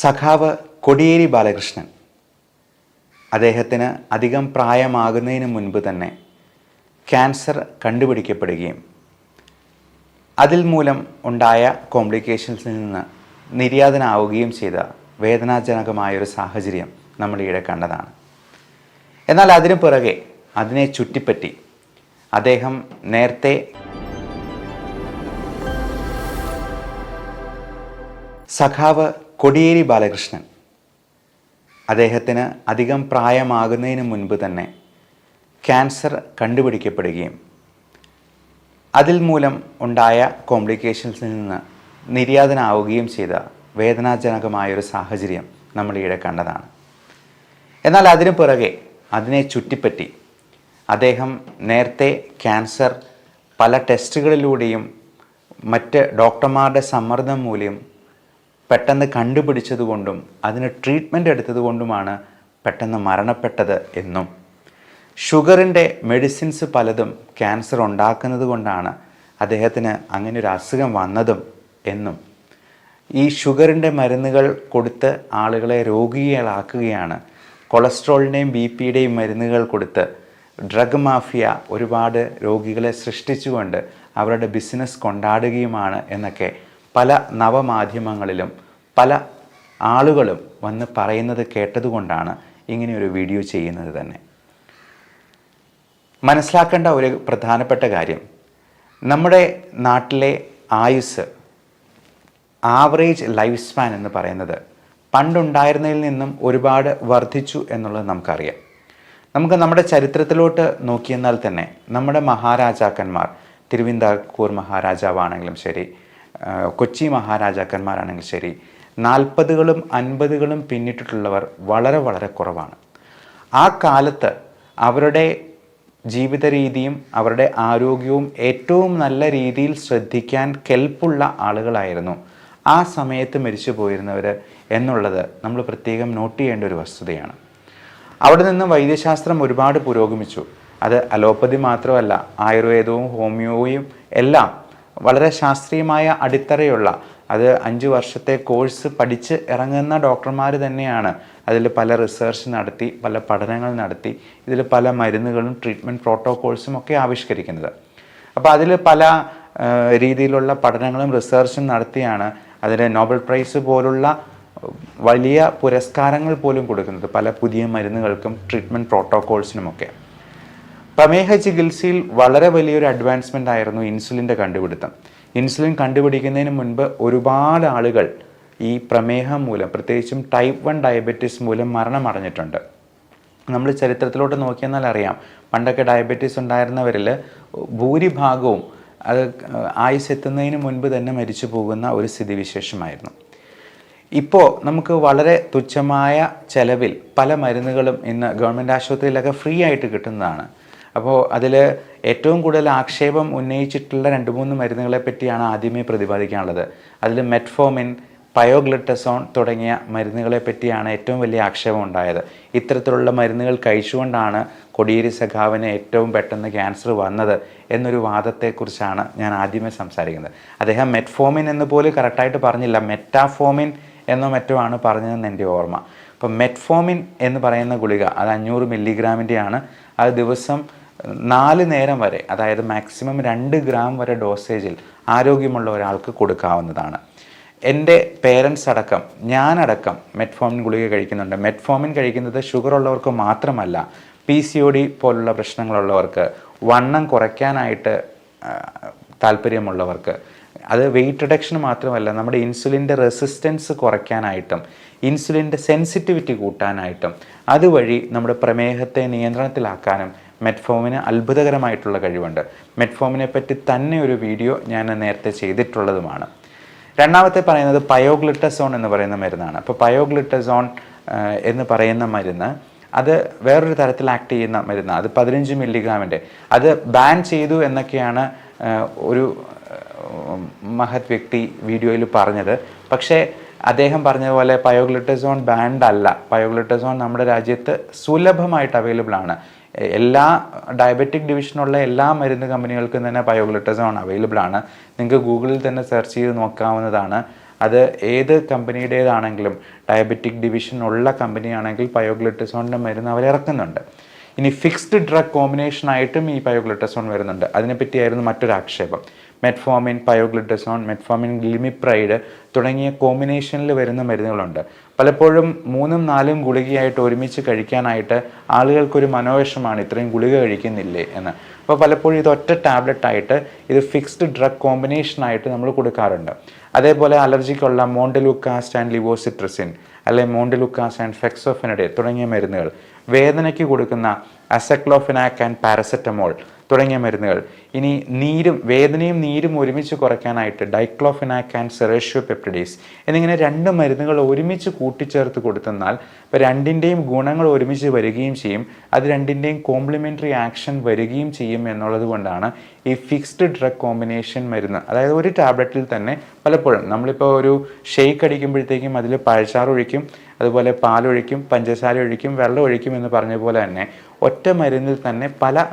സഖാവ് കൊടിയേരി ബാലകൃഷ്ണൻ. അദ്ദേഹത്തിന് അധികം പ്രായമാകുന്നതിന് മുൻപ് തന്നെ ക്യാൻസർ കണ്ടുപിടിക്കപ്പെടുകയും അതിൽ മൂലം ഉണ്ടായ കോംപ്ലിക്കേഷൻസിൽ നിന്ന് നിര്യാതനാവുകയും ചെയ്ത വേദനാജനകമായൊരു സാഹചര്യം നമ്മൾ ഈയിടെ കണ്ടതാണ്. എന്നാൽ അതിനു പിറകെ അതിനെ ചുറ്റിപ്പറ്റി അദ്ദേഹം നേരത്തെ സഖാവ് കൊടിയേരി ബാലകൃഷ്ണൻ. അദ്ദേഹത്തിന് അധികം പ്രായമാകുന്നതിന് മുൻപ് തന്നെ ക്യാൻസർ കണ്ടുപിടിക്കപ്പെടുകയും അതിൽ മൂലം ഉണ്ടായ കോംപ്ലിക്കേഷൻസിൽ നിന്ന് നിര്യാതനാവുകയും ചെയ്ത വേദനാജനകമായൊരു സാഹചര്യം നമ്മൾ ഈയിടെ കണ്ടതാണ്. എന്നാൽ അതിനു പുറകെ അതിനെ ചുറ്റിപ്പറ്റി അദ്ദേഹം നേരത്തെ ക്യാൻസർ പല ടെസ്റ്റുകളിലൂടെയും മറ്റ് ഡോക്ടർമാരുടെ സമ്മർദ്ദം മൂലം പെട്ടെന്ന് കണ്ടുപിടിച്ചതുകൊണ്ടും അതിന് ട്രീറ്റ്മെന്റ് എടുത്തതുകൊണ്ടുമാണ് പെട്ടെന്ന് മരണപ്പെട്ടത് എന്നും. ഷുഗറിന്റെ മെഡിസിൻസ് പലതും ക്യാൻസർ ഉണ്ടാക്കുന്നത് കൊണ്ടാണ് അദ്ദേഹത്തിന് അങ്ങനെ ഒരു അസുഖം വന്നതും എന്നും. ഈ ഷുഗറിന്റെ മരുന്നുകൾ കൊടുത്ത് ആളുകളെ രോഗികളാക്കുകയാണ്. കൊളസ്ട്രോളിന്റെയും ബി പിയുടെയും മരുന്നുകൾ കൊടുത്ത് ഡ്രഗ് മാഫിയ ഒരുപാട് രോഗികളെ സൃഷ്ടിച്ചുകൊണ്ട് അവരുടെ ബിസിനസ് കൊണ്ടാടുകയുമാണ് എന്നൊക്കെ പല നവമാധ്യമങ്ങളിലും പല ആളുകളും വന്ന് പറയുന്നത് കേട്ടതുകൊണ്ടാണ് ഇങ്ങനെയൊരു വീഡിയോ ചെയ്യുന്നത് തന്നെ. മനസ്സിലാക്കേണ്ട ഒരു പ്രധാനപ്പെട്ട കാര്യം നമ്മുടെ നാട്ടിലെ ആയുസ് ആവറേജ് ലൈഫ് സ്പാൻ എന്ന് പറയുന്നത് പണ്ടുണ്ടായിരുന്നതിൽ നിന്നും ഒരുപാട് വർദ്ധിച്ചു എന്നുള്ളത് നമുക്കറിയാം. നമുക്ക് നമ്മുടെ ചരിത്രത്തിലോട്ട് നോക്കിയെന്നാൽ തന്നെ നമ്മുടെ മഹാരാജാക്കന്മാർ തിരുവിതാംകൂർ മഹാരാജാവാണെങ്കിലും ശരി കൊച്ചി മഹാരാജാക്കന്മാരാണെങ്കിൽ ശരി നാൽപ്പതുകളും അൻപതുകളും പിന്നിട്ടിട്ടുള്ളവർ വളരെ വളരെ കുറവാണ്. ആ കാലത്ത് അവരുടെ ജീവിത രീതിയും അവരുടെ ആരോഗ്യവും ഏറ്റവും നല്ല രീതിയിൽ ശ്രദ്ധിക്കാൻ കെൽപ്പുള്ള ആളുകളായിരുന്നു. ആ സമയത്ത് മരിച്ചു പോയിരുന്നവർ എന്നുള്ളത് നമ്മൾ പ്രത്യേകം നോട്ട് ചെയ്യേണ്ട ഒരു വസ്തുതയാണ്. അവിടെ നിന്ന് വൈദ്യശാസ്ത്രം ഒരുപാട് പുരോഗമിച്ചു. അത് അലോപ്പതി മാത്രമല്ല ആയുർവേദവും ഹോമിയോയും എല്ലാം വളരെ ശാസ്ത്രീയമായ അടിത്തറയുള്ള അത് അഞ്ച് വർഷത്തെ കോഴ്സ് പഠിച്ച് ഇറങ്ങുന്ന ഡോക്ടർമാർ തന്നെയാണ്. അതിൽ പല റിസർച്ച് നടത്തി പല പഠനങ്ങൾ നടത്തി ഇതിൽ പല മരുന്നുകളും ട്രീറ്റ്മെന്റ് പ്രോട്ടോകോൾസും ഒക്കെ ആവിഷ്കരിക്കുന്നത്. അപ്പോൾ അതിൽ പല രീതിയിലുള്ള പഠനങ്ങളും റിസർച്ചും നടത്തിയാണ് അതിന് നോബൽ പ്രൈസ് പോലുള്ള വലിയ പുരസ്കാരങ്ങൾ പോലും കൊടുക്കുന്നത്. പല പുതിയ മരുന്നുകൾക്കും ട്രീറ്റ്മെന്റ് പ്രോട്ടോകോൾസിനുമൊക്കെ. പ്രമേഹ ചികിത്സയിൽ വളരെ വലിയൊരു അഡ്വാൻസ്മെന്റ് ആയിരുന്നു ഇൻസുലിന്റെ കണ്ടുപിടുത്തം. ഇൻസുലിൻ കണ്ടുപിടിക്കുന്നതിന് മുൻപ് ഒരുപാട് ആളുകൾ ഈ പ്രമേഹം മൂലം പ്രത്യേകിച്ചും ടൈപ്പ് വൺ ഡയബറ്റീസ് മൂലം മരണമടഞ്ഞിട്ടുണ്ട് നമ്മൾ ചരിത്രത്തിലോട്ട് നോക്കിയെന്നാൽ അറിയാം പണ്ടൊക്കെ ഡയബറ്റീസ് ഉണ്ടായിരുന്നവരിൽ ഭൂരിഭാഗവും അത് ആയുസ് എത്തുന്നതിന് മുൻപ് തന്നെ മരിച്ചു പോകുന്ന ഒരു സ്ഥിതിവിശേഷമായിരുന്നു. ഇപ്പോൾ നമുക്ക് വളരെ തുച്ഛമായ ചെലവിൽ പല മരുന്നുകളും ഇന്ന് ഗവൺമെന്റ് ആശുപത്രിയിലൊക്കെ ഫ്രീ ആയിട്ട് കിട്ടുന്നതാണ്. അപ്പോൾ അതിൽ ഏറ്റവും കൂടുതൽ ആക്ഷേപം ഉന്നയിച്ചിട്ടുള്ള രണ്ട് മൂന്ന് മരുന്നുകളെ പറ്റിയാണ് ആദ്യമേ പ്രതിപാദിക്കാനുള്ളത്. അതിൽ മെറ്റ്ഫോമിൻ പയോഗ്ലിറ്റസോൺ തുടങ്ങിയ മരുന്നുകളെ പറ്റിയാണ് ഏറ്റവും വലിയ ആക്ഷേപം ഉണ്ടായത്. ഇത്തരത്തിലുള്ള മരുന്നുകൾ കഴിച്ചുകൊണ്ടാണ് കൊടിയേരി സഖാവിന് ഏറ്റവും പെട്ടെന്ന് ക്യാൻസർ വന്നത് എന്നൊരു വാദത്തെക്കുറിച്ചാണ് ഞാൻ ആദ്യമേ സംസാരിക്കുന്നത്. അദ്ദേഹം മെറ്റ്ഫോമിൻ എന്ന് പോലും കറക്റ്റായിട്ട് പറഞ്ഞില്ല. മെറ്റാഫോമിൻ എന്നോ മറ്റോ ആണ് പറഞ്ഞതെന്ന് എന്റെ ഓർമ്മ. അപ്പം മെറ്റ്ഫോമിൻ എന്ന് പറയുന്ന ഗുളിക അത് അഞ്ഞൂറ് മില്ലിഗ്രാമിന്റെയാണ് അത് ദിവസം നാല് നേരം വരെ അതായത് മാക്സിമം രണ്ട് ഗ്രാം വരെ ഡോസേജിൽ ആരോഗ്യമുള്ള ഒരാൾക്ക് കൊടുക്കാവുന്നതാണ്. എന്റെ പേരൻസ് അടക്കം ഞാനടക്കം മെറ്റ്ഫോമിൻ ഗുളിക കഴിക്കുന്നുണ്ട്. മെറ്റ്ഫോമിൻ കഴിക്കുന്നത് ഷുഗർ ഉള്ളവർക്ക് മാത്രമല്ല പി സി ഒ ഡി പോലുള്ള പ്രശ്നങ്ങളുള്ളവർക്ക് വണ്ണം കുറയ്ക്കാനായിട്ട് താല്പര്യമുള്ളവർക്ക് അത് വെയിറ്റ് റിഡക്ഷൻ മാത്രമല്ല നമ്മുടെ ഇൻസുലിന്റെ റെസിസ്റ്റൻസ് കുറയ്ക്കാനായിട്ടും ഇൻസുലിന്റെ സെൻസിറ്റിവിറ്റി കൂട്ടാനായിട്ടും അതുവഴി നമ്മുടെ പ്രമേഹത്തെ നിയന്ത്രണത്തിലാക്കാനും മെറ്റ്ഫോമിന് അത്ഭുതകരമായിട്ടുള്ള കഴിവുണ്ട്. മെറ്റ്ഫോമിനെ പറ്റി തന്നെ ഒരു വീഡിയോ ഞാൻ നേരത്തെ ചെയ്തിട്ടുള്ളതുമാണ്. രണ്ടാമത്തെ പറയുന്നത് പയോഗ്ലിറ്റസോൺ എന്ന് പറയുന്ന മരുന്നാണ്. അപ്പോൾ പയോഗ്ലിറ്റസോൺ എന്ന് പറയുന്ന മരുന്ന് അത് വേറൊരു തരത്തിൽ ആക്ട് ചെയ്യുന്ന മരുന്ന് അത് പതിനഞ്ച് മില്ലിഗ്രാമിന്റെ അത് ബാൻ ചെയ്തു എന്നൊക്കെയാണ് ഒരു മഹത് വ്യക്തി വീഡിയോയിൽ പറഞ്ഞത്. പക്ഷേ അദ്ദേഹം പറഞ്ഞതുപോലെ പയോഗ്ലിറ്റസോൺ ബാൻഡ് അല്ല. പയോഗ്ലിറ്റസോൺ നമ്മുടെ രാജ്യത്ത് സുലഭമായിട്ട് അവൈലബിൾ ആണ്. എല്ലാ ഡയബറ്റിക് ഡിവിഷനുള്ള എല്ലാ മരുന്ന് കമ്പനികൾക്കും തന്നെ പയോഗ്ലിറ്റസോൺ അവൈലബിൾ ആണ്. നിങ്ങൾക്ക് ഗൂഗിളിൽ തന്നെ സെർച്ച് ചെയ്ത് നോക്കാവുന്നതാണ്. അത് ഏത് കമ്പനിയുടേതാണെങ്കിലും ഡയബറ്റിക് ഡിവിഷൻ ഉള്ള കമ്പനിയാണെങ്കിൽ പയോഗ്ലിട്ടസോണിന്റെ മരുന്ന് അവർ ഇറക്കുന്നുണ്ട്. ഇനി ഫിക്സ്ഡ് ഡ്രഗ് കോമ്പിനേഷൻ ആയിട്ടും ഈ പയോഗ്ലിട്ടസോൺ വരുന്നുണ്ട്. അതിനെപ്പറ്റിയായിരുന്നു മറ്റൊരു ആക്ഷേപം മെറ്റ്ഫോമിൻ പയോഗ്ലിഡസോൺ മെറ്റ്ഫോമിൻ ഗ്ലിമിപ്രൈഡ് തുടങ്ങിയ കോമ്പിനേഷനിൽ വരുന്ന മരുന്നുകളുണ്ട്. പലപ്പോഴും മൂന്നും നാലും ഗുളികയായിട്ട് ഒരുമിച്ച് കഴിക്കാനായിട്ട് ആളുകൾക്കൊരു മനോവേഷമാണ് ഇത്രയും ഗുളിക കഴിക്കുന്നില്ലേ എന്ന്. അപ്പോൾ പലപ്പോഴും ഇത് ഒറ്റ ടാബ്ലറ്റായിട്ട് ഇത് ഫിക്സ്ഡ് ഡ്രഗ് കോമ്പിനേഷനായിട്ട് നമ്മൾ കൊടുക്കാറുണ്ട്. അതേപോലെ അലർജിക്കുള്ള മോണ്ടലുക്കാസ്റ്റ് ആൻഡ് ലിവോസിട്രസിൻ അല്ലെ മോണ്ടലുക്കാസ് ആൻഡ് ഫെക്സോഫിനഡെ തുടങ്ങിയ മരുന്നുകൾ. വേദനയ്ക്ക് കൊടുക്കുന്ന അസക്ലോഫിനാക് ആൻഡ് പാരസെറ്റമോൾ തുടങ്ങിയ മരുന്നുകൾ. ഇനി നീരും വേദനയും നീരും ഒരുമിച്ച് കുറയ്ക്കാനായിട്ട് ഡൈക്ലോഫിനാക് ആൻഡ് സെറേഷ്യോ പെപ്റ്റിഡീസ് എന്നിങ്ങനെ രണ്ട് മരുന്നുകൾ ഒരുമിച്ച് കൂട്ടിച്ചേർത്ത് കൊടുത്തെന്നാൽ ഇപ്പോൾ രണ്ടിന്റെയും ഗുണങ്ങൾ ഒരുമിച്ച് വരികയും ചെയ്യും. അത് രണ്ടിന്റെയും കോംപ്ലിമെന്ററി ആക്ഷൻ വരികയും ചെയ്യും എന്നുള്ളത് കൊണ്ടാണ് ഈ ഫിക്സ്ഡ് ഡ്രഗ് കോമ്പിനേഷൻ മരുന്ന്. അതായത് ഒരു ടാബ്ലറ്റിൽ തന്നെ പലപ്പോഴും നമ്മളിപ്പോൾ ഒരു ഷെയ്ക്ക് അടിക്കുമ്പോഴത്തേക്കും അതിൽ പഴച്ചാറ് ഒഴിക്കും അതുപോലെ പാലൊഴിക്കും പഞ്ചസാര ഒഴിക്കും വെള്ളം ഒഴിക്കും എന്ന് പറഞ്ഞ പോലെ തന്നെ ഒറ്റ മരുന്നിൽ തന്നെ പല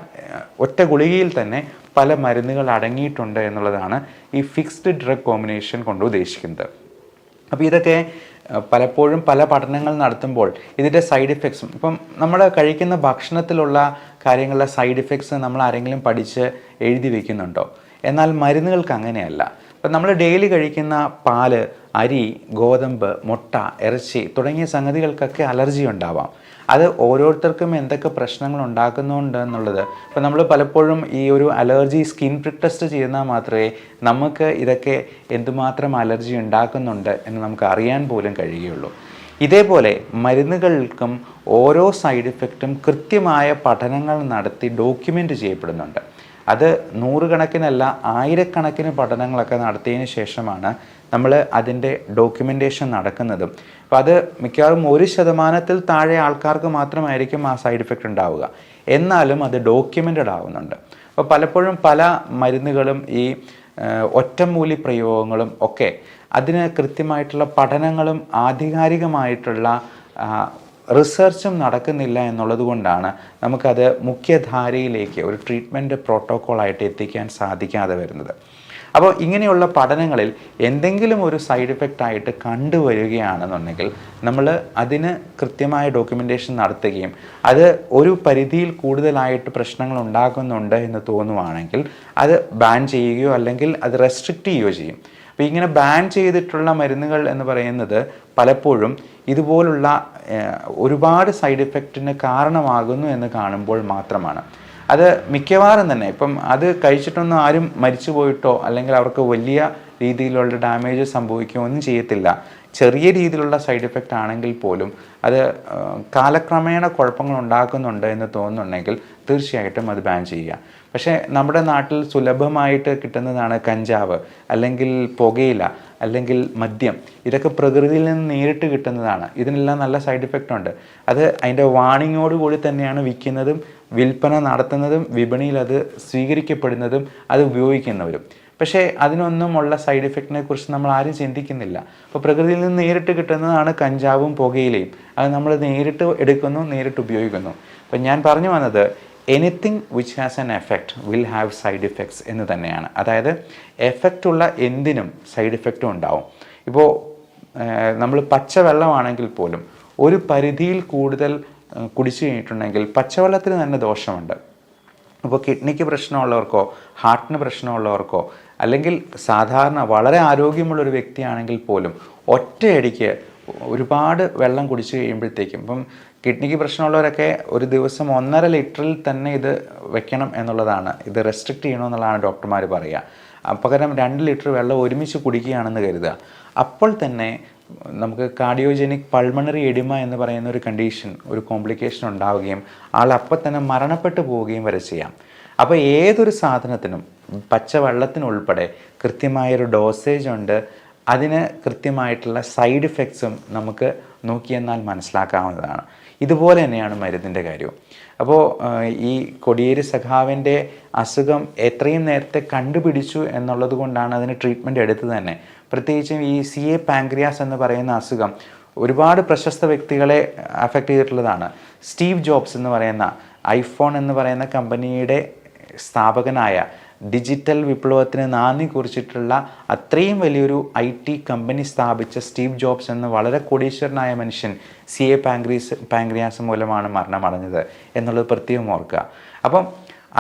ഒറ്റ ഗുളികയിൽ തന്നെ പല മരുന്നുകൾ അടങ്ങിയിട്ടുണ്ട് എന്നുള്ളതാണ് ഈ ഫിക്സ്ഡ് ഡ്രഗ് കോമ്പിനേഷൻ കൊണ്ട് ഉദ്ദേശിക്കുന്നത്. അപ്പോൾ ഇതൊക്കെ പലപ്പോഴും പല പഠനങ്ങൾ നടത്തുമ്പോൾ ഇതിന്റെ സൈഡ് ഇഫക്ട്സും ഇപ്പം നമ്മൾ കഴിക്കുന്ന ഭക്ഷണത്തിലുള്ള കാര്യങ്ങളുടെ സൈഡ് ഇഫക്ട്സ് നമ്മൾ ആരെങ്കിലും പഠിച്ച് എഴുതി വെക്കുന്നുണ്ടോ? എന്നാൽ മരുന്നുകൾക്ക് അങ്ങനെയല്ല. ഇപ്പം നമ്മൾ ഡെയിലി കഴിക്കുന്ന പാൽ അരി ഗോതമ്പ് മുട്ട ഇറച്ചി തുടങ്ങിയ സംഗതികൾക്കൊക്കെ അലർജി ഉണ്ടാവാം. അത് ഓരോരുത്തർക്കും എന്തൊക്കെ പ്രശ്നങ്ങൾ ഉണ്ടാക്കുന്നുണ്ട് എന്നുള്ളത്. ഇപ്പം നമ്മൾ പലപ്പോഴും ഈ ഒരു അലർജി സ്കിൻ പ്രിക് ടെസ്റ്റ് ചെയ്യുന്നാൽ മാത്രമേ നമുക്ക് ഇതൊക്കെ എന്തുമാത്രം അലർജി ഉണ്ടാക്കുന്നുണ്ട് എന്ന് നമുക്ക് അറിയാൻ പോലും കഴിയുകയുള്ളൂ. ഇതേപോലെ മരുന്നുകൾക്കും ഓരോ സൈഡ് ഇഫക്റ്റും കൃത്യമായ പഠനങ്ങൾ നടത്തി ഡോക്യുമെന്റ് ചെയ്യപ്പെടുന്നുണ്ട്. അത് നൂറുകണക്കിനല്ല ആയിരക്കണക്കിന് പഠനങ്ങളൊക്കെ നടത്തിയതിന് ശേഷമാണ് നമ്മൾ അതിന്റെ ഡോക്യുമെന്റേഷൻ നടക്കുന്നതും. അപ്പോൾ അത് മിക്കവാറും ഒരു ശതമാനത്തിൽ താഴെ ആൾക്കാർക്ക് മാത്രമായിരിക്കും ആ സൈഡ് ഇഫക്റ്റ് ഉണ്ടാവുക. എന്നാലും അത് ഡോക്യുമെന്റഡ് ആവുന്നുണ്ട്. അപ്പോൾ പലപ്പോഴും പല മരുന്നുകളും ഈ ഒറ്റമൂലി പ്രയോഗങ്ങളും ഒക്കെ അതിന് കൃത്യമായിട്ടുള്ള പഠനങ്ങളും ആധികാരികമായിട്ടുള്ള റിസർച്ചും നടക്കുന്നില്ല എന്നുള്ളത് കൊണ്ടാണ് നമുക്കത് മുഖ്യധാരയിലേക്ക് ഒരു ട്രീറ്റ്മെന്റ് പ്രോട്ടോക്കോളായിട്ട് എത്തിക്കാൻ സാധിക്കാതെ വരുന്നത്. അപ്പോൾ ഇങ്ങനെയുള്ള പഠനങ്ങളിൽ എന്തെങ്കിലും ഒരു സൈഡ് ഇഫക്റ്റ് ആയിട്ട് കണ്ടുവരികയാണെന്നുണ്ടെങ്കിൽ നമ്മൾ അതിന് കൃത്യമായ ഡോക്യുമെന്റേഷൻ നടത്തുകയും അത് ഒരു പരിധിയിൽ കൂടുതലായിട്ട് പ്രശ്നങ്ങൾ ഉണ്ടാകുന്നുണ്ട് എന്ന് തോന്നുവാണെങ്കിൽ അത് ബാൻ ചെയ്യുകയോ അല്ലെങ്കിൽ അത് റെസ്ട്രിക്റ്റ് ചെയ്യുകയോ ചെയ്യും. അപ്പോൾ ഇങ്ങനെ ബാൻ ചെയ്തിട്ടുള്ള മരുന്നുകൾ എന്ന് പറയുന്നത് പലപ്പോഴും ഇതുപോലുള്ള ഒരുപാട് സൈഡ് ഇഫക്റ്റിന് കാരണമാകുന്നു എന്ന് കാണുമ്പോൾ മാത്രമാണ്. അത് മിക്കവാറും തന്നെ. ഇപ്പം അത് കഴിച്ചിട്ടൊന്നും ആരും മരിച്ചു പോയിട്ടോ അല്ലെങ്കിൽ അവർക്ക് വലിയ രീതിയിലുള്ള ഡാമേജ് സംഭവിക്കുകയോ ഒന്നും ചെയ്യത്തില്ല. ചെറിയ രീതിയിലുള്ള സൈഡ് ഇഫക്റ്റ് ആണെങ്കിൽ പോലും അത് കാലക്രമേണ കുഴപ്പങ്ങൾ ഉണ്ടാക്കുന്നുണ്ട് എന്ന് തോന്നുന്നുണ്ടെങ്കിൽ തീർച്ചയായിട്ടും അത് ബാൻ ചെയ്യുക. പക്ഷേ നമ്മുടെ നാട്ടിൽ സുലഭമായിട്ട് കിട്ടുന്നതാണ് കഞ്ചാവ് അല്ലെങ്കിൽ പുകയില അല്ലെങ്കിൽ മദ്യം. ഇതൊക്കെ പ്രകൃതിയിൽ നിന്ന് നേരിട്ട് കിട്ടുന്നതാണ്. ഇതിനെല്ലാം നല്ല സൈഡ് ഇഫക്റ്റ് ഉണ്ട്. അത് അതിന്റെ വാണിങ്ങോട് കൂടി തന്നെയാണ് വിൽക്കുന്നതും വിൽപ്പന നടത്തുന്നതും വിപണിയിൽ അത് സ്വീകരിക്കപ്പെടുന്നതും അത് ഉപയോഗിക്കുന്നവരും. പക്ഷേ അതിനൊന്നുമുള്ള സൈഡ് ഇഫക്റ്റിനെ കുറിച്ച് നമ്മൾ ആരും ചിന്തിക്കുന്നില്ല. അപ്പോൾ പ്രകൃതിയിൽ നിന്ന് നേരിട്ട് കിട്ടുന്നതാണ് കഞ്ചാവും പുകയിലയും. അത് നമ്മൾ നേരിട്ട് എടുക്കുന്നു നേരിട്ട് ഉപയോഗിക്കുന്നു. അപ്പം ഞാൻ പറഞ്ഞു വന്നത് anything which has an effect will have side effects എന്ന് തന്നെയാണ്. അതായത് എഫക്റ്റ് ഉള്ള എന്തിനും സൈഡ് ഇഫക്റ്റും ഉണ്ടാവും. ഇപ്പോൾ നമ്മൾ പച്ചവെള്ളമാണെങ്കിൽ പോലും ഒരു പരിധിയിൽ കൂടുതൽ കുടിച്ചു കഴിഞ്ഞിട്ടുണ്ടെങ്കിൽ പച്ചവെള്ളത്തിന് തന്നെ ദോഷമുണ്ട്. അപ്പോൾ കിഡ്നിക്ക് പ്രശ്നമുള്ളവർക്കോ ഹാർട്ടിന് പ്രശ്നമുള്ളവർക്കോ അല്ലെങ്കിൽ സാധാരണ വളരെ ആരോഗ്യമുള്ളൊരു വ്യക്തിയാണെങ്കിൽ പോലും ഒറ്റയടിക്ക് ഒരുപാട് വെള്ളം കുടിച്ചു കഴിയുമ്പോഴത്തേക്കും ഇപ്പം കിഡ്നിക്ക് പ്രശ്നമുള്ളവരൊക്കെ ഒരു ദിവസം ഒന്നര ലിറ്ററിൽ തന്നെ ഇത് വെക്കണം എന്നുള്ളതാണ്. ഇത് റെസ്ട്രിക്റ്റ് ചെയ്യണമെന്നുള്ളതാണ് ഡോക്ടർമാർ പറയുക. പകരം രണ്ട് ലിറ്റർ വെള്ളം ഒരുമിച്ച് കുടിക്കുകയാണെന്ന് കരുതുക. അപ്പോൾ തന്നെ നമുക്ക് കാർഡിയോജനിക് പൾമണറി എഡിമ എന്ന് പറയുന്ന ഒരു കണ്ടീഷൻ ഒരു കോംപ്ലിക്കേഷൻ ഉണ്ടാവുകയും ആൾ അപ്പം തന്നെ മരണപ്പെട്ടു പോവുകയും വരെ ചെയ്യാം. അപ്പോൾ ഏതൊരു സാധനത്തിനും പച്ചവെള്ളത്തിനുൾപ്പെടെ കൃത്യമായൊരു ഡോസേജ് ഉണ്ട്. അതിന് കൃത്യമായിട്ടുള്ള സൈഡ് ഇഫക്ട്സും നമുക്ക് നോക്കിയെന്നാൽ മനസ്സിലാക്കാവുന്നതാണ്. ഇതുപോലെ തന്നെയാണ് മരുന്നിന്റെ കാര്യവും. അപ്പോൾ ഈ കൊടിയേരി സഖാവിന്റെ അസുഖം എത്രയും നേരത്തെ കണ്ടുപിടിച്ചു എന്നുള്ളത് കൊണ്ടാണ് അതിന് ട്രീറ്റ്മെന്റ് എടുത്തത് തന്നെ. പ്രത്യേകിച്ചും ഈ സി എ പാങ്ക്രിയാസ് എന്ന് പറയുന്ന അസുഖം ഒരുപാട് പ്രശസ്ത വ്യക്തികളെ അഫക്റ്റ് ചെയ്തിട്ടുള്ളതാണ്. സ്റ്റീവ് ജോബ്സ് എന്ന് പറയുന്ന ഐഫോൺ എന്ന് പറയുന്ന കമ്പനിയുടെ സ്ഥാപകനായ ഡിജിറ്റൽ വിപ്ലവത്തിന് നാന്ദി കുറിച്ചിട്ടുള്ള അത്രയും വലിയൊരു ഐ ടി കമ്പനി സ്ഥാപിച്ച സ്റ്റീവ് ജോബ്സ് എന്ന വളരെ കോടീശ്വരനായ മനുഷ്യൻ സി എ പാങ്ക്രീസ് പാങ്ക്രിയാസ് മൂലമാണ് മരണമടഞ്ഞത് എന്നുള്ളത് പ്രത്യേകം ഓർക്കുക. അപ്പം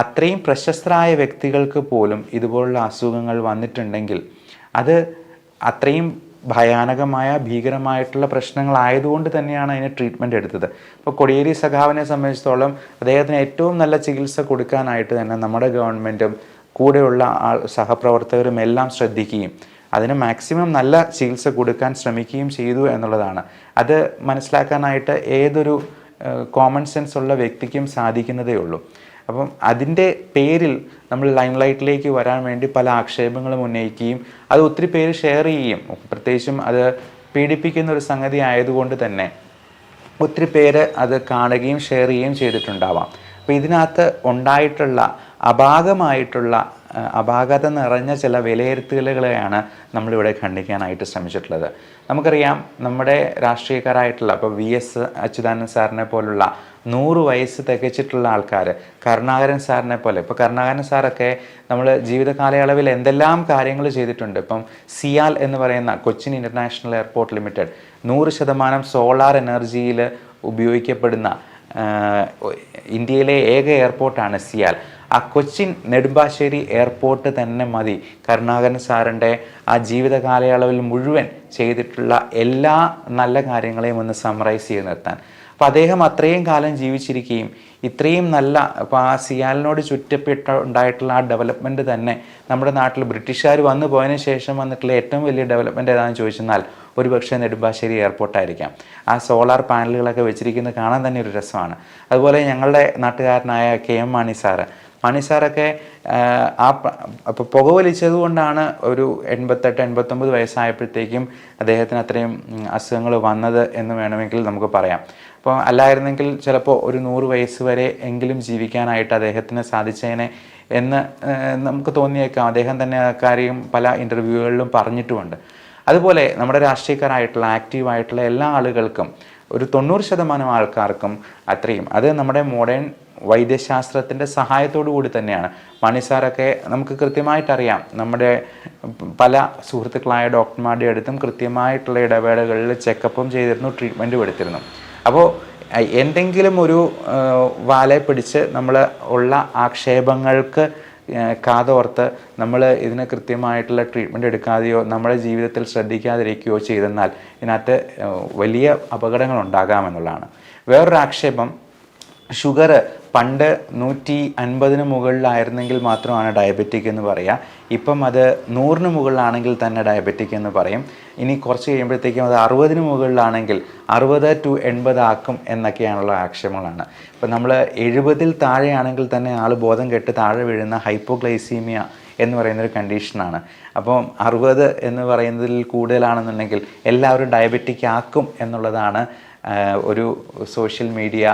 അത്രയും പ്രശസ്തരായ വ്യക്തികൾക്ക് പോലും ഇതുപോലുള്ള അസുഖങ്ങൾ വന്നിട്ടുണ്ടെങ്കിൽ അത് അത്രയും ഭയാനകമായ ഭീകരമായിട്ടുള്ള പ്രശ്നങ്ങളായതുകൊണ്ട് തന്നെയാണ് അതിന് ട്രീറ്റ്മെന്റ് എടുത്തത്. ഇപ്പോൾ കൊടിയേരി സഖാവിനെ സംബന്ധിച്ചിടത്തോളം അദ്ദേഹത്തിന് ഏറ്റവും നല്ല ചികിത്സ കൊടുക്കാനായിട്ട് തന്നെ നമ്മുടെ ഗവൺമെന്റും കൂടെയുള്ള ആൾ സഹപ്രവർത്തകരും എല്ലാം ശ്രദ്ധിക്കുകയും അതിന് മാക്സിമം നല്ല ചികിത്സ കൊടുക്കാൻ ശ്രമിക്കുകയും ചെയ്തു എന്നുള്ളതാണ്. അത് മനസ്സിലാക്കാനായിട്ട് ഏതൊരു കോമൺ സെൻസ് ഉള്ള വ്യക്തിക്കും സാധിക്കുന്നതേ ഉള്ളൂ. അപ്പം അതിന്റെ പേരിൽ നമ്മൾ ലൈംലൈറ്റിലേക്ക് വരാൻ വേണ്ടി പല ആക്ഷേപങ്ങളും ഉന്നയിക്കുകയും അത് ഒത്തിരി പേര് ഷെയർ ചെയ്യുകയും പ്രത്യേകിച്ചും അത് പീഡിപ്പിക്കുന്ന ഒരു സംഗതി ആയതുകൊണ്ട് തന്നെ ഒത്തിരി പേര് അത് കാണുകയും ഷെയർ ചെയ്യുകയും ചെയ്തിട്ടുണ്ടാവാം. അപ്പോൾ ഇതിനകത്ത് ഉണ്ടായിട്ടുള്ള അപാകമായിട്ടുള്ള അപാകത നിറഞ്ഞ ചില വിലയിരുത്തലുകളെയാണ് നമ്മളിവിടെ ഖണ്ഡിക്കാനായിട്ട് ശ്രമിച്ചിട്ടുള്ളത്. നമുക്കറിയാം നമ്മുടെ രാഷ്ട്രീയക്കാരായിട്ടുള്ള ഇപ്പോൾ വി എസ് അച്യുതാനന്ദ സാറിനെ പോലുള്ള നൂറ് വയസ്സ് തികച്ചിട്ടുള്ള ആൾക്കാർ കരുണാകരൻ സാറിനെ പോലെ. ഇപ്പോൾ കരുണാകരൻ സാറൊക്കെ നമ്മൾ ജീവിത കാലയളവിൽ എന്തെല്ലാം കാര്യങ്ങൾ ചെയ്തിട്ടുണ്ട്. ഇപ്പം സിയാൽ എന്ന് പറയുന്ന കൊച്ചിൻ ഇന്റർനാഷണൽ എയർപോർട്ട് ലിമിറ്റഡ് നൂറ് ശതമാനം സോളാർ എനർജിയിൽ ഉപയോഗിക്കപ്പെടുന്ന ഇന്ത്യയിലെ ഏക എയർപോർട്ടാണ് സിയാൽ. ആ കൊച്ചിൻ നെടുമ്പാശ്ശേരി എയർപോർട്ട് തന്നെ മതി. കരുണാകരൻ സാറിന്റെ ആ ജീവിത കാലയളവിൽ മുഴുവൻ ചെയ്തിട്ടുള്ള എല്ലാ നല്ല കാര്യങ്ങളെയും ഒന്ന് സമറൈസ് ചെയ്ത് നിർത്താൻ. അപ്പോൾ അദ്ദേഹം അത്രയും കാലം ജീവിച്ചിരിക്കുകയും ഇത്രയും നല്ല ഇപ്പോൾ ആ സിയാലിനോട് ചുറ്റപ്പെട്ട ഉണ്ടായിട്ടുള്ള ആ ഡെവലപ്മെന്റ് തന്നെ നമ്മുടെ നാട്ടിൽ ബ്രിട്ടീഷുകാർ വന്നു പോയതിന് ശേഷം വന്നിട്ടുള്ള ഏറ്റവും വലിയ ഡെവലപ്മെന്റ് ഏതാണെന്ന് ചോദിച്ചെന്നാൽ ഒരു പക്ഷേ നെടുമ്പാശ്ശേരി എയർപോർട്ടായിരിക്കാം ആ സോളാർ പാനലുകളൊക്കെ വെച്ചിരിക്കുന്നത് കാണാൻ തന്നെ ഒരു രസമാണ്. അതുപോലെ ഞങ്ങളുടെ നാട്ടുകാരനായ K M Mani sir Mani സാറൊക്കെ ആ അപ്പോൾ പുകവലിച്ചത് കൊണ്ടാണ് ഒരു എൺപത്തെട്ട് എൺപത്തൊമ്പത് വയസ്സായപ്പോഴത്തേക്കും അദ്ദേഹത്തിന് അത്രയും അസുഖങ്ങൾ വന്നത് എന്ന് വേണമെങ്കിൽ നമുക്ക് പറയാം. അപ്പോൾ അല്ലായിരുന്നെങ്കിൽ ചിലപ്പോൾ ഒരു നൂറ് വയസ്സ് വരെ എങ്കിലും ജീവിക്കാനായിട്ട് അദ്ദേഹത്തിന് സാധിച്ചേനെ എന്ന് നമുക്ക് തോന്നിയേക്കാം. അദ്ദേഹം തന്നെ കാര്യം പല ഇന്റർവ്യൂകളിലും പറഞ്ഞിട്ടുമുണ്ട്. അതുപോലെ നമ്മുടെ രാഷ്ട്രീയക്കാരായിട്ടുള്ള ആക്റ്റീവായിട്ടുള്ള എല്ലാ ആളുകൾക്കും ഒരു തൊണ്ണൂറ് ശതമാനം ആൾക്കാർക്കും അത്രയും അത് നമ്മുടെ മോഡേൺ വൈദ്യശാസ്ത്രത്തിന്റെ സഹായത്തോടു കൂടി തന്നെയാണ്. മണിസാറൊക്കെ നമുക്ക് കൃത്യമായിട്ടറിയാം. നമ്മുടെ പല സുഹൃത്തുക്കളായ ഡോക്ടർമാരുടെ അടുത്തും കൃത്യമായിട്ടുള്ള ഇടവേളകളിൽ ചെക്കപ്പും ചെയ്തിരുന്നു ട്രീറ്റ്മെന്റും എടുത്തിരുന്നു. അപ്പോൾ എന്തെങ്കിലും ഒരു വാലെ പിടിച്ച് നമ്മൾ ഉള്ള ആക്ഷേപങ്ങൾക്ക് കാതോർത്ത് നമ്മൾ ഇതിന് കൃത്യമായിട്ടുള്ള ട്രീറ്റ്മെന്റ് എടുക്കാതെയോ നമ്മുടെ ജീവിതത്തിൽ ശ്രദ്ധിക്കാതിരിക്കുകയോ ചെയ്തെന്നാൽ ഇതിനകത്ത് വലിയ അപകടങ്ങൾ ഉണ്ടാകാമെന്നുള്ളതാണ്. വേറൊരു ആക്ഷേപം ഷുഗർ പണ്ട് നൂറ്റി അൻപതിന് മുകളിലായിരുന്നെങ്കിൽ മാത്രമാണ് ഡയബറ്റിക് എന്ന് പറയുക ഇപ്പം അത് നൂറിന് മുകളിലാണെങ്കിൽ തന്നെ ഡയബറ്റിക് എന്ന് പറയും. ഇനി കുറച്ച് കഴിയുമ്പോഴത്തേക്കും അത് അറുപതിന് മുകളിലാണെങ്കിൽ അറുപത് ടു എൺപത് ആക്കും എന്നൊക്കെയാണുള്ള ആക്ഷേപങ്ങളാണ്. ഇപ്പം നമ്മൾ എഴുപതിൽ താഴെയാണെങ്കിൽ തന്നെ ആൾ ബോധം കെട്ട് താഴെ വീഴുന്ന ഹൈപ്പോഗ്ലൈസീമിയ എന്ന് പറയുന്നൊരു കണ്ടീഷനാണ്. അപ്പം അറുപത് എന്ന് പറയുന്നതിൽ കൂടുതലാണെന്നുണ്ടെങ്കിൽ എല്ലാവരും ഡയബറ്റിക് ആക്കും എന്നുള്ളതാണ് ഒരു സോഷ്യൽ മീഡിയ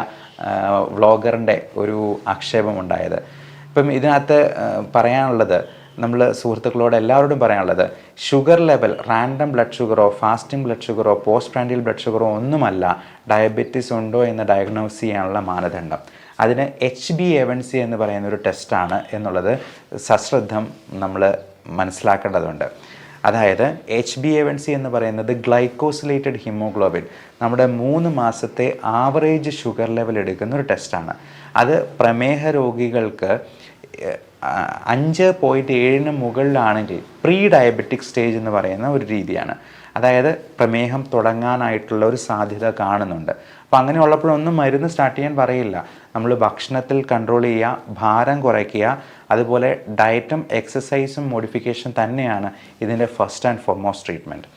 വ്ളോഗറിന്റെ ഒരു ആക്ഷേപമുണ്ടായത്. ഇപ്പം ഇതിനകത്ത് പറയാനുള്ളത് നമ്മൾ സുഹൃത്തുക്കളോട് എല്ലാവരോടും പറയാനുള്ളത് ഷുഗർ ലെവൽ റാൻഡം ബ്ലഡ് ഷുഗറോ ഫാസ്റ്റിംഗ് ബ്ലഡ് ഷുഗറോ പോസ്റ്റ് പ്രാൻഡിയൽ ബ്ലഡ് ഷുഗറോ ഒന്നുമല്ല ഡയബറ്റീസ് ഉണ്ടോ എന്ന് ഡയഗ്നോസ് ചെയ്യാനുള്ള മാനദണ്ഡം. അതിന് എച്ച് ബി എവൻ സി എന്ന് പറയുന്ന ഒരു ടെസ്റ്റാണ് എന്നുള്ളത് സശ്രദ്ധം നമ്മൾ മനസ്സിലാക്കേണ്ടതുണ്ട്. അതായത് H B A one C എന്ന് പറയുന്നത് ഗ്ലൈക്കോസിലേറ്റഡ് ഹിമോഗ്ലോബിൻ നമ്മുടെ മൂന്ന് മാസത്തെ ആവറേജ് ഷുഗർ ലെവൽ എടുക്കുന്ന ഒരു ടെസ്റ്റാണ് അത് പ്രമേഹ രോഗികൾക്ക് അഞ്ച് പോയിന്റ് ഏഴിന് മുകളിലാണെങ്കിൽ പ്രീ ഡയബറ്റിക് സ്റ്റേജ് എന്ന് പറയുന്ന ഒരു രീതിയാണ്. അതായത് പ്രമേഹം തുടങ്ങാനായിട്ടുള്ള ഒരു സാധ്യത കാണുന്നുണ്ട്. അപ്പം അങ്ങനെ ഉള്ളപ്പോഴൊന്നും മരുന്ന് സ്റ്റാർട്ട് ചെയ്യാൻ പറയില്ല. നമ്മൾ ഭക്ഷണത്തിൽ കൺട്രോൾ ചെയ്യുക ഭാരം കുറയ്ക്കുക അതുപോലെ ഡയറ്റും എക്സസൈസും മോഡിഫിക്കേഷൻ തന്നെയാണ് ഇതിന്റെ first and foremost treatment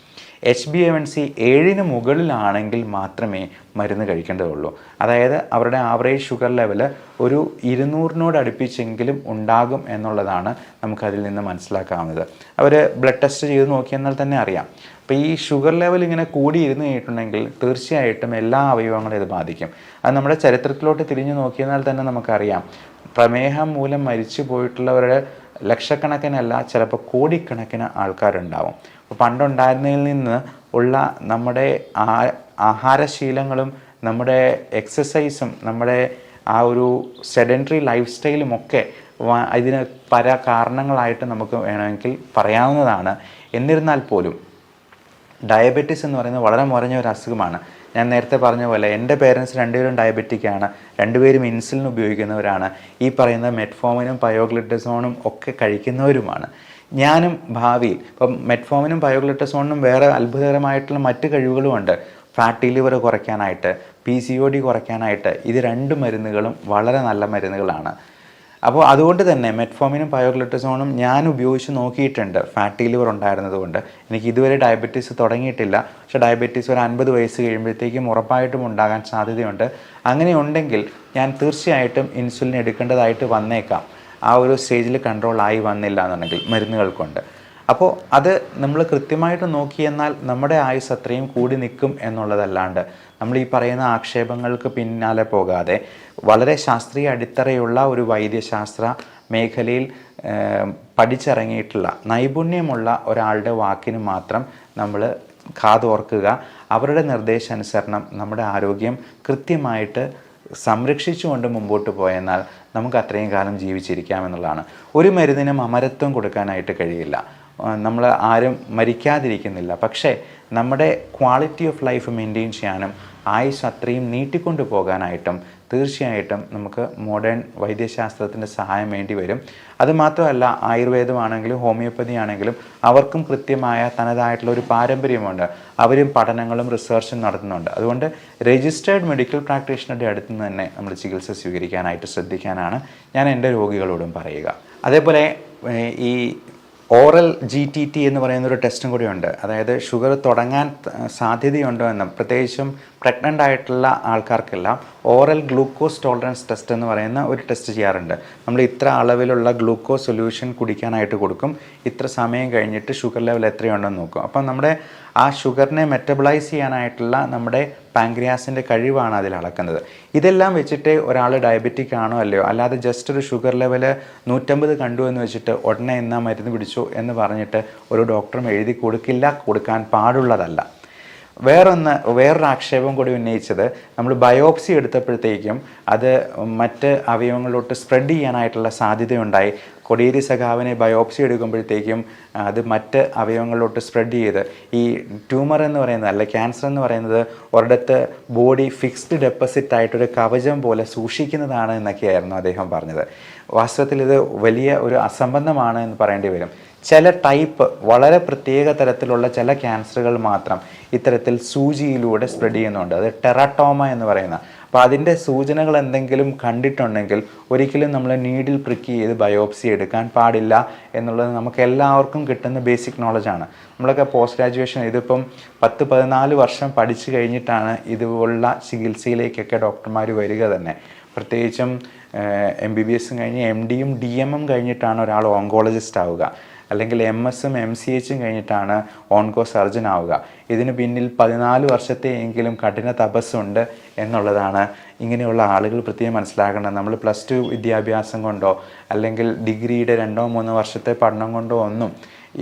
H B N C ഏഴിന് മുകളിലാണെങ്കിൽ മാത്രമേ മരുന്ന് കഴിക്കേണ്ടതുള്ളൂ. അതായത് അവരുടെ ആവറേജ് ഷുഗർ ലെവൽ ഒരു ഇരുന്നൂറിനോട് അടുപ്പിച്ചെങ്കിലും ഉണ്ടാകും എന്നുള്ളതാണ് നമുക്കതിൽ നിന്ന് മനസ്സിലാക്കാവുന്നത്. അവർ ബ്ലഡ് ടെസ്റ്റ് ചെയ്ത് നോക്കിയെന്നാൽ തന്നെ അറിയാം. അപ്പോൾ ഈ ഷുഗർ ലെവൽ ഇങ്ങനെ കൂടിയിരുന്ന് കഴിഞ്ഞിട്ടുണ്ടെങ്കിൽ തീർച്ചയായിട്ടും എല്ലാ അവയവങ്ങളും ഇത് ബാധിക്കും. അത് നമ്മുടെ ചരിത്രത്തിലോട്ട് തിരിഞ്ഞു നോക്കിയെന്നാൽ തന്നെ നമുക്കറിയാം. പ്രമേഹം മൂലം മരിച്ചു പോയിട്ടുള്ളവരുടെ ലക്ഷക്കണക്കിനല്ല ചിലപ്പോൾ കോടിക്കണക്കിന് ആൾക്കാരുണ്ടാവും. അപ്പോൾ പണ്ടുണ്ടായിരുന്നതിൽ നിന്ന് ഉള്ള നമ്മുടെ ആഹാരശീലങ്ങളും നമ്മുടെ എക്സസൈസും നമ്മുടെ ആ ഒരു സെഡന്ററി ലൈഫ് സ്റ്റൈലും ഒക്കെ ഇതിന് പല കാരണങ്ങളായിട്ട് നമുക്ക് വേണമെങ്കിൽ പറയാവുന്നതാണ്. എന്നിരുന്നാൽ പോലും ഡയബറ്റീസ് എന്ന് പറയുന്നത് വളരെ മുറഞ്ഞ ഒരു അസുഖമാണ്. ഞാൻ നേരത്തെ പറഞ്ഞ പോലെ എന്റെ പേരൻസ് രണ്ടുപേരും ഡയബറ്റിക്കാണ് രണ്ടുപേരും ഇൻസുലിൻ ഉപയോഗിക്കുന്നവരാണ്. ഈ പറയുന്ന മെറ്റ്ഫോമിനും പയോഗ്ലിറ്റസോണും ഒക്കെ കഴിക്കുന്നവരുമാണ്. ഞാനും ഭാവിയിൽ ഇപ്പം മെറ്റ്ഫോമിനും പയോഗ്ലിറ്റസോണിനും വേറെ അത്ഭുതകരമായിട്ടുള്ള മറ്റ് കഴിവുകളുമുണ്ട്. ഫാറ്റി ലിവർ കുറയ്ക്കാനായിട്ട് പി സി ഒ ഡി കുറയ്ക്കാനായിട്ട്. ഇത് രണ്ട് മരുന്നുകളും വളരെ നല്ല മരുന്നുകളാണ്. അപ്പോൾ അതുകൊണ്ട് തന്നെ മെറ്റ്ഫോമിനും പയോഗ്ലിറ്റസോണും ഞാൻ ഉപയോഗിച്ച് നോക്കിയിട്ടുണ്ട്. ഫാറ്റി ലിവർ ഉണ്ടായിരുന്നത് കൊണ്ട് എനിക്ക് ഇതുവരെ ഡയബറ്റീസ് തുടങ്ങിയിട്ടില്ല. പക്ഷേ ഡയബറ്റീസ് ഒരു അൻപത് വയസ്സ് കഴിയുമ്പോഴത്തേക്കും ഉറപ്പായിട്ടും ഉണ്ടാകാൻ സാധ്യതയുണ്ട്. അങ്ങനെ ഉണ്ടെങ്കിൽ ഞാൻ തീർച്ചയായിട്ടും ഇൻസുലിൻ എടുക്കേണ്ടതായിട്ട് വന്നേക്കാം. ആ ഒരു സ്റ്റേജിൽ കൺട്രോൾ ആയി വന്നില്ല എന്നുണ്ടെങ്കിൽ മരുന്നുകൾ കൊണ്ട്. അപ്പോൾ അത് നമ്മൾ കൃത്യമായിട്ട് നോക്കിയെന്നാൽ നമ്മുടെ ആയുസ് അത്രയും കൂടി നിൽക്കും എന്നുള്ളതല്ലാണ്ട് നമ്മൾ ഈ പറയുന്ന ആക്ഷേപങ്ങൾക്ക് പിന്നാലെ പോകാതെ വളരെ ശാസ്ത്രീയ അടിത്തറയുള്ള ഒരു വൈദ്യശാസ്ത്ര മേഖലയിൽ പഠിച്ചിറങ്ങിയിട്ടുള്ള നൈപുണ്യമുള്ള ഒരാളുടെ വാക്കിന് മാത്രം നമ്മൾ കാതോർക്കുക അവരുടെ നിർദ്ദേശാനുസരണം നമ്മുടെ ആരോഗ്യം കൃത്യമായിട്ട് സംരക്ഷിച്ചുകൊണ്ട് മുമ്പോട്ട് പോയെന്നാൽ നമുക്ക് അത്രയും കാലം ജീവിച്ചിരിക്കാമെന്നുള്ളതാണ്. ഒരു മരുന്നിനും അമരത്വം കൊടുക്കാനായിട്ട് കഴിയില്ല. നമ്മൾ ആരും മരിക്കാതിരിക്കുന്നില്ല. പക്ഷേ നമ്മുടെ ക്വാളിറ്റി ഓഫ് ലൈഫ് മെയിന്റെയിൻ ചെയ്യാനും ആയുസ് അത്രയും നീട്ടിക്കൊണ്ടു പോകാനായിട്ടും തീർച്ചയായിട്ടും നമുക്ക് മോഡേൺ വൈദ്യശാസ്ത്രത്തിന്റെ സഹായം വേണ്ടി വരും. അതുമാത്രമല്ല ആയുർവേദമാണെങ്കിലും ഹോമിയോപ്പതി ആണെങ്കിലും അവർക്കും കൃത്യമായ തനതായിട്ടുള്ള ഒരു പാരമ്പര്യമുണ്ട്. അവരും പഠനങ്ങളും റിസർച്ചും നടത്തുന്നുണ്ട്. അതുകൊണ്ട് രജിസ്റ്റേർഡ് മെഡിക്കൽ പ്രാക്ടീഷണറുടെ അടുത്ത് നിന്ന് തന്നെ നമ്മൾ ചികിത്സ സ്വീകരിക്കാനായിട്ട് ശ്രദ്ധിക്കാനാണ് ഞാൻ എന്റെ രോഗികളോടും പറയുക. അതേപോലെ ഈ ഓറൽ ജി ടി ടി എന്ന് പറയുന്ന ഒരു ടെസ്റ്റും കൂടിയുണ്ട്. അതായത് ഷുഗർ തുടങ്ങാൻ സാധ്യതയുണ്ടോ എന്നും പ്രത്യേകിച്ചും പ്രഗ്നന്റ് ആയിട്ടുള്ള ആൾക്കാർക്കെല്ലാം ഓറൽ ഗ്ലൂക്കോസ് ടോളറൻസ് ടെസ്റ്റ് എന്ന് പറയുന്ന ഒരു ടെസ്റ്റ് ചെയ്യാറുണ്ട്. നമ്മൾ ഇത്ര അളവിലുള്ള ഗ്ലൂക്കോസ് സൊല്യൂഷൻ കുടിക്കാനായിട്ട് കൊടുക്കും. ഇത്ര സമയം കഴിഞ്ഞിട്ട് ഷുഗർ ലെവൽ എത്രയുണ്ടെന്ന് നോക്കും. അപ്പം നമ്മുടെ ആ ഷുഗറിനെ മെറ്റബിളൈസ് ചെയ്യാനായിട്ടുള്ള നമ്മുടെ പാങ്ക്രിയാസിന്റെ കഴിവാണ് അതിൽ അളക്കുന്നത്. ഇതെല്ലാം വെച്ചിട്ട് ഒരാൾ ഡയബറ്റിക് ആണോ അല്ലയോ? അല്ലാതെ ജസ്റ്റ് ഒരു ഷുഗർ ലെവൽ നൂറ്റമ്പത് കണ്ടു എന്ന് വെച്ചിട്ട് ഉടനെ എന്നാ മരുന്ന് പിടിച്ചു എന്ന് പറഞ്ഞിട്ട് ഒരു ഡോക്ടറും എഴുതി കൊടുക്കില്ല കൊടുക്കാൻ പാടുള്ളതല്ല. വേറൊന്ന് വേറൊരു ആക്ഷേപം കൂടി ഉന്നയിച്ചത് നമ്മൾ ബയോപ്സി എടുത്തപ്പോഴത്തേക്കും അത് മറ്റ് അവയവങ്ങളിലോട്ട് സ്പ്രെഡ് ചെയ്യാനായിട്ടുള്ള സാധ്യതയുണ്ടായി. കൊടിയേരി സഖാവിനെ ബയോപ്സി എടുക്കുമ്പോഴത്തേക്കും അത് മറ്റ് അവയവങ്ങളിലോട്ട് സ്പ്രെഡ് ചെയ്ത് ഈ ട്യൂമർ എന്ന് പറയുന്നത് അല്ല ക്യാൻസർ എന്ന് പറയുന്നത് ഒരിടത്ത് ബോഡി ഫിക്സ്ഡ് ഡെപ്പോസിറ്റ് ആയിട്ടൊരു കവചം പോലെ സൂക്ഷിക്കുന്നതാണ് എന്നൊക്കെയായിരുന്നു അദ്ദേഹം പറഞ്ഞത്. വാസ്തവത്തിൽ ഇത് വലിയ ഒരു അസംബന്ധമാണ് എന്ന് പറയേണ്ടി വരും. ചില ടൈപ്പ് വളരെ പ്രത്യേക തരത്തിലുള്ള ചില ക്യാൻസറുകൾ മാത്രം ഇത്തരത്തിൽ സൂചിയിലൂടെ സ്പ്രെഡ് ചെയ്യുന്നുണ്ട്. അത് ടെറാട്ടോമ എന്ന് പറയുന്ന അപ്പോൾ അതിന്റെ സൂചനകൾ എന്തെങ്കിലും കണ്ടിട്ടുണ്ടെങ്കിൽ ഒരിക്കലും നമ്മൾ നീഡിൽ പ്രിക്ക് ചെയ്ത് ബയോപ്സി എടുക്കാൻ പാടില്ല എന്നുള്ളത് നമുക്ക് എല്ലാവർക്കും കിട്ടുന്ന ബേസിക് നോളജാണ് നമ്മളൊക്കെ പോസ്റ്റ് ഗ്രാജുവേഷൻ ഇതിപ്പം പത്ത് പതിനാല് വർഷം പഠിച്ചു കഴിഞ്ഞിട്ടാണ് ഇതുപോലുള്ള ചികിത്സയിലേക്കൊക്കെ ഡോക്ടർമാർ വരിക തന്നെ. പ്രത്യേകിച്ചും എം ബി ബി എസും കഴിഞ്ഞ് എം ഡിയും ഡി എമ്മും കഴിഞ്ഞിട്ടാണ് ഒരാൾ ഓങ്കോളജിസ്റ്റ് ആവുക. അല്ലെങ്കിൽ എം എസും എം സി എച്ചും കഴിഞ്ഞിട്ടാണ് ഓൺകോ സർജൻ ആവുക. ഇതിന് പിന്നിൽ പതിനാല് വർഷത്തെയെങ്കിലും കഠിന തപസ്സുണ്ട് എന്നുള്ളതാണ് ഇങ്ങനെയുള്ള ആളുകൾ പ്രത്യേകം മനസ്സിലാക്കണം നമ്മൾ പ്ലസ് ടു വിദ്യാഭ്യാസം കൊണ്ടോ അല്ലെങ്കിൽ ഡിഗ്രിയുടെ രണ്ടോ മൂന്നോ വർഷത്തെ പഠനം കൊണ്ടോ ഒന്നും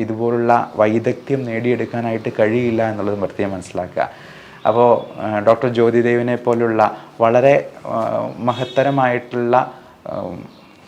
ഇതുപോലുള്ള വൈദഗ്ധ്യം നേടിയെടുക്കാനായിട്ട് കഴിയില്ല എന്നുള്ളത് പ്രത്യേകം മനസ്സിലാക്കുക. അപ്പോൾ ഡോക്ടർ ജ്യോതിദേവിനെ പോലുള്ള വളരെ മഹത്തരമായിട്ടുള്ള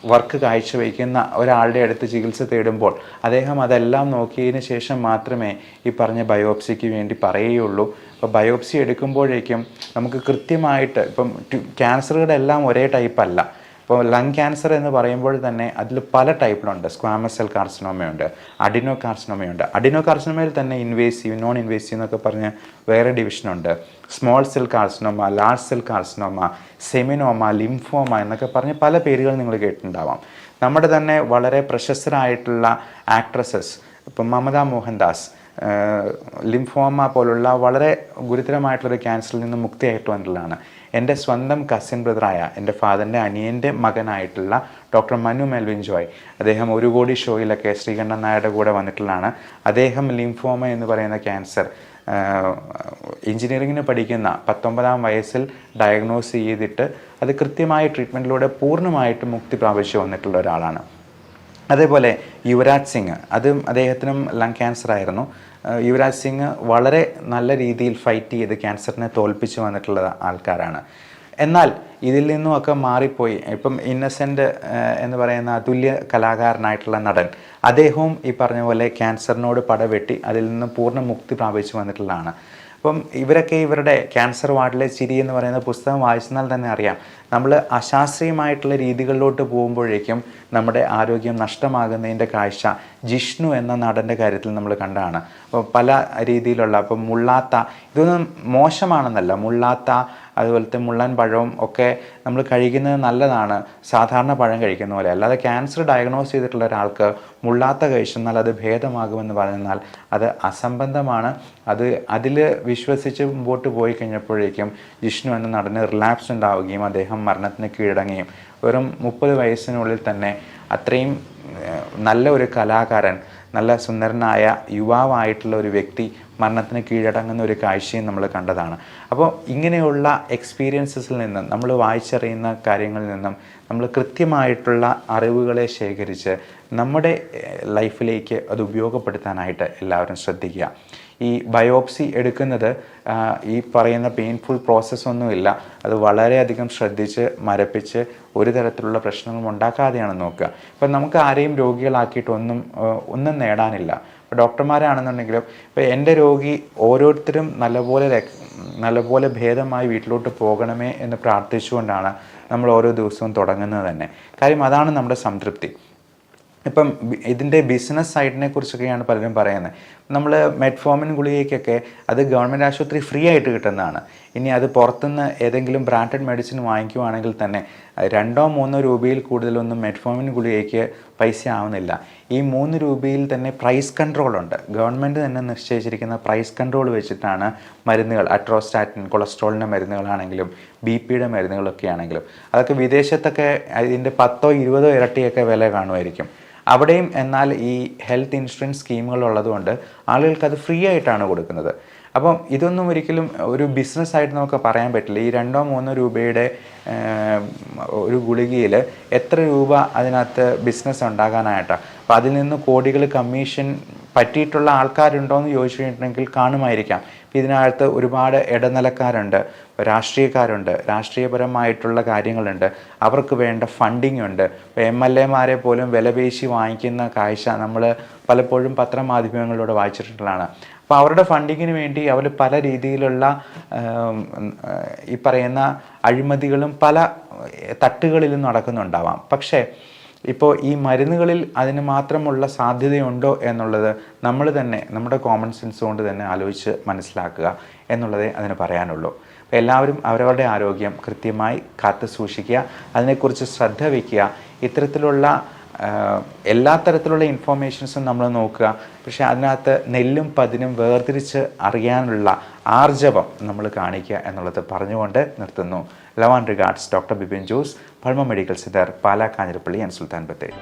വർക്ക് കാഴ്ചവെക്കുന്ന ഒരാളുടെ അടുത്ത് ചികിത്സ തേടുമ്പോൾ അദ്ദേഹം അതെല്ലാം നോക്കിയതിന് ശേഷം മാത്രമേ ഈ പറഞ്ഞ ബയോപ്സിക്ക് വേണ്ടി പറയുകയുള്ളൂ. അപ്പോൾ ബയോപ്സി എടുക്കുമ്പോഴേക്കും നമുക്ക് കൃത്യമായിട്ട് ഇപ്പം ക്യാൻസറുകളെല്ലാം ഒരേ ടൈപ്പല്ല ഇപ്പോൾ ലങ് ക്യാൻസർ എന്ന് പറയുമ്പോൾ തന്നെ അതിൽ പല ടൈപ്പിലുണ്ട് സ്ക്വാമസ് സെൽ കാർസിനോമയുണ്ട് അഡിനോ കാർസിനോമയുണ്ട് അഡിനോ കാർസിനോമയിൽ തന്നെ ഇൻവേസീവ് നോൺ ഇൻവേസീവ് എന്നൊക്കെ പറഞ്ഞ് വേറെ ഡിവിഷനുണ്ട് small cell carcinoma large cell carcinoma seminoma lymphoma എന്നൊക്കെ പറഞ്ഞ് പല പേരുകൾ നിങ്ങൾ കേട്ടിട്ടുണ്ടാവാം. നമ്മുടെ തന്നെ വളരെ പ്രശസ്തരായിട്ടുള്ള ആക്ട്രസസ് ഇപ്പം മമത മോഹൻദാസ് ലിംഫോമ പോലുള്ള വളരെ ഗുരുതരമായിട്ടുള്ളൊരു ക്യാൻസറിൽ നിന്ന് മുക്തിയായിട്ട് വന്നിട്ടുള്ളതാണ് എന്റെ സ്വന്തം കസിൻ ബ്രദറായ എന്റെ ഫാദറിന്റെ അനിയന്റെ മകനായിട്ടുള്ള ഡോക്ടർ മനു മെൽവിൻ ജോയ്. അദ്ദേഹം ഒരു കോടി ഷോയിലൊക്കെ ശ്രീകണ്ഠൻ നായരുടെ കൂടെ വന്നിട്ടുള്ളതാണ്. അദ്ദേഹം ലിംഫോമ എന്ന് പറയുന്ന ക്യാൻസർ എഞ്ചിനീയറിങ്ങിന് പഠിക്കുന്ന പത്തൊമ്പതാം വയസ്സിൽ ഡയഗ്നോസ് ചെയ്തിട്ട് അത് കൃത്യമായ ട്രീറ്റ്മെന്റിലൂടെ പൂർണമായിട്ട് മുക്തി പ്രാപിച്ചു വന്നിട്ടുള്ള ഒരാളാണ്. അതേപോലെ യുവരാജ് സിംഗ് അതും അദ്ദേഹത്തിനും ലങ് ക്യാൻസർ ആയിരുന്നു. യുവരാജ് സിംഗ് വളരെ നല്ല രീതിയിൽ ഫൈറ്റ് ചെയ്ത് ക്യാൻസറിനെ തോൽപ്പിച്ചു വന്നിട്ടുള്ള ആൾക്കാരാണ്. എന്നാൽ ഇതിൽ നിന്നുമൊക്കെ മാറിപ്പോയി. ഇപ്പം ഇന്നസെന്റ് എന്ന് പറയുന്ന അതുല്യ കലാകാരനായിട്ടുള്ള നടൻ അദ്ദേഹവും ഈ പറഞ്ഞ പോലെ ക്യാൻസറിനോട് പടവെട്ടി അതിൽ നിന്ന് പൂർണ മുക്തി പ്രാപിച്ചു വന്നിട്ടുള്ളതാണ്. അപ്പം ഇവരൊക്കെ ഇവരുടെ ക്യാൻസർ വാർഡിലെ ചിരി എന്ന് പറയുന്ന പുസ്തകം വായിച്ചെന്നാൽ തന്നെ അറിയാം. നമ്മൾ അശാസ്ത്രീയമായിട്ടുള്ള രീതികളിലോട്ട് പോകുമ്പോഴേക്കും നമ്മുടെ ആരോഗ്യം നഷ്ടമാകുന്നതിന്റെ കാഴ്ച ജിഷ്ണു എന്ന നടന്റെ കാര്യത്തിൽ നമ്മൾ കണ്ടതാണ്. അപ്പോൾ പല രീതിയിലുള്ള അപ്പം മുള്ളാത്ത ഇതൊന്നും മോശമാണെന്നല്ല. മുള്ളാത്ത അതുപോലത്തെ മുള്ളൻ പഴവും ഒക്കെ നമ്മൾ കഴിക്കുന്നത് നല്ലതാണ്. സാധാരണ പഴം കഴിക്കുന്ന പോലെ. അല്ലാതെ ക്യാൻസർ ഡയഗ്നോസ് ചെയ്തിട്ടുള്ള ഒരാൾക്ക് മുള്ളാത്ത കഴിച്ചെന്നാൽ അത് ഭേദമാകുമെന്ന് പറഞ്ഞാൽ അത് അസംബന്ധമാണ്. അത് അതിൽ വിശ്വസിച്ച് മുമ്പോട്ട് പോയി കഴിഞ്ഞപ്പോഴേക്കും ജിഷ്ണു എന്ന നടന് റിലാപ്സ് ഉണ്ടാവുകയും അദ്ദേഹം മരണത്തിന് കീഴടങ്ങുകയും വെറും മുപ്പത് വയസ്സിനുള്ളിൽ തന്നെ അത്രയും നല്ല ഒരു കലാകാരൻ നല്ല സുന്ദരനായ യുവാവായിട്ടുള്ള ഒരു വ്യക്തി മരണത്തിന് കീഴടങ്ങുന്ന ഒരു കാഴ്ചയും നമ്മൾ കണ്ടതാണ്. അപ്പോൾ ഇങ്ങനെയുള്ള എക്സ്പീരിയൻസസിൽ നിന്നും നമ്മൾ വായിച്ചറിയുന്ന കാര്യങ്ങളിൽ നിന്നും നമ്മൾ കൃത്യമായിട്ടുള്ള അറിവുകളെ ശേഖരിച്ച് നമ്മുടെ ലൈഫിലേക്ക് അത് ഉപയോഗപ്പെടുത്താനായിട്ട് എല്ലാവരും ശ്രദ്ധിക്കുക. ഈ ബയോപ്സി എടുക്കുന്നത് ഈ പറയുന്ന പെയിൻഫുൾ പ്രോസസ്സൊന്നുമില്ല അത് വളരെയധികം ശ്രദ്ധിച്ച് മരപ്പിച്ച് ഒരു തരത്തിലുള്ള പ്രശ്നങ്ങളും ഉണ്ടാക്കാതെയാണ് നോക്കുക. ഇപ്പം നമുക്ക് ആരെയും രോഗികളാക്കിയിട്ടൊന്നും ഒന്നും ഒന്നും നേടാനില്ല. ഇപ്പോൾ ഡോക്ടർമാരാണെന്നുണ്ടെങ്കിലും ഇപ്പോൾ എന്റെ രോഗി ഓരോരുത്തരും നല്ലപോലെ നല്ലപോലെ ഭേദമായി വീട്ടിലോട്ട് പോകണമേ എന്ന് പ്രാർത്ഥിച്ചുകൊണ്ടാണ് നമ്മൾ ഓരോ ദിവസവും തുടങ്ങുന്നത് തന്നെ. കാര്യം അതാണ് നമ്മുടെ സംതൃപ്തി. ഇപ്പം ഇതിന്റെ ബിസിനസ് സൈഡിനെ കുറിച്ചൊക്കെയാണ് പലരും പറയുന്നത്. നമ്മൾ മെറ്റ്ഫോമിൻ ഗുളികയ്ക്കൊക്കെ അത് ഗവൺമെന്റ് ആശുപത്രി ഫ്രീ ആയിട്ട് കിട്ടുന്നതാണ്. ഇനി അത് പുറത്തുനിന്ന് ഏതെങ്കിലും ബ്രാൻഡഡ് മെഡിസിൻ വാങ്ങിക്കുവാണെങ്കിൽ തന്നെ രണ്ടോ മൂന്നോ രൂപയിൽ കൂടുതലൊന്നും മെറ്റ്ഫോമിൻ ഗുളികയ്ക്ക് പൈസ ആവുന്നില്ല. ഈ മൂന്ന് രൂപയിൽ തന്നെ പ്രൈസ് കൺട്രോൾ ഉണ്ട്. ഗവൺമെന്റ് തന്നെ നിശ്ചയിച്ചിരിക്കുന്ന പ്രൈസ് കൺട്രോൾ വെച്ചിട്ടാണ് മരുന്നുകൾ അട്രോസ്റ്റാറ്റിൻ കൊളസ്ട്രോളിന്റെ മരുന്നുകളാണെങ്കിലും ബി പിയുടെ മരുന്നുകളൊക്കെ ആണെങ്കിലും. അതൊക്കെ വിദേശത്തൊക്കെ ഇതിന്റെ പത്തോ ഇരുപതോ ഇരട്ടിയൊക്കെ വില കാണുമായിരിക്കും. അവിടെയും എന്നാൽ ഈ ഹെൽത്ത് ഇൻഷുറൻസ് സ്കീമുകൾ ഉള്ളതുകൊണ്ട് ആളുകൾക്ക് അത് ഫ്രീ ആയിട്ടാണ് കൊടുക്കുന്നത്. അപ്പം ഇതൊന്നും ഒരിക്കലും ഒരു ബിസിനസ് ആയിട്ട് നമുക്ക് പറയാൻ പറ്റില്ല. ഈ രണ്ടോ മൂന്നോ രൂപയുടെ ഒരു ഗുളികയിൽ എത്ര രൂപ അതിനകത്ത് ബിസിനസ് ഉണ്ടാകാനായിട്ടാണ് അപ്പോൾ അതിൽ നിന്ന് കോടികൾ കമ്മീഷൻ പറ്റിയിട്ടുള്ള ആൾക്കാരുണ്ടോ എന്ന് ചോദിച്ചു കഴിഞ്ഞിട്ടുണ്ടെങ്കിൽ കാണുമായിരിക്കാം ഇതിനകത്ത് ഒരുപാട് ഇടനിലക്കാരുണ്ട്. രാഷ്ട്രീയക്കാരുണ്ട് രാഷ്ട്രീയപരമായിട്ടുള്ള കാര്യങ്ങളുണ്ട്. അവർക്ക് വേണ്ട ഫണ്ടിങ് ഉണ്ട്. എം എൽ എമാരെ പോലും വിലപേശി വാങ്ങിക്കുന്ന കാഴ്ച നമ്മൾ പലപ്പോഴും പത്രമാധ്യമങ്ങളിലൂടെ വായിച്ചിട്ടുള്ളതാണ്. അപ്പോൾ അവരുടെ ഫണ്ടിങ്ങിന് വേണ്ടി അവർ പല രീതിയിലുള്ള ഈ പറയുന്ന അഴിമതികളും പല തട്ടുകളിലും നടക്കുന്നുണ്ടാവാം. പക്ഷേ ഇപ്പോൾ ഈ മരുന്നുകളിൽ അതിന് മാത്രമുള്ള സാധ്യതയുണ്ടോ എന്നുള്ളത് നമ്മൾ തന്നെ നമ്മുടെ കോമൺ സെൻസ് കൊണ്ട് തന്നെ ആലോചിച്ച് മനസ്സിലാക്കുക എന്നുള്ളതേ അതിന് പറയാനുള്ളൂ. അപ്പോൾ എല്ലാവരും അവരവരുടെ ആരോഗ്യം കൃത്യമായി കാത്തു സൂക്ഷിക്കുക അതിനെക്കുറിച്ച് ശ്രദ്ധ വയ്ക്കുക ഇത്തരത്തിലുള്ള എല്ലാ തരത്തിലുള്ള ഇൻഫോർമേഷൻസും നമ്മൾ നോക്കുക. പക്ഷേ അതിനകത്ത് നെല്ലും പതിനും വേർതിരിച്ച് അറിയാനുള്ള ആർജവം നമ്മൾ കാണിക്കുക എന്നുള്ളത് പറഞ്ഞുകൊണ്ട് നിർത്തുന്നു. Love and regards doctor Bibin Jose Pazhama medical centre Pala Kanjirappally and Sultan Bathery.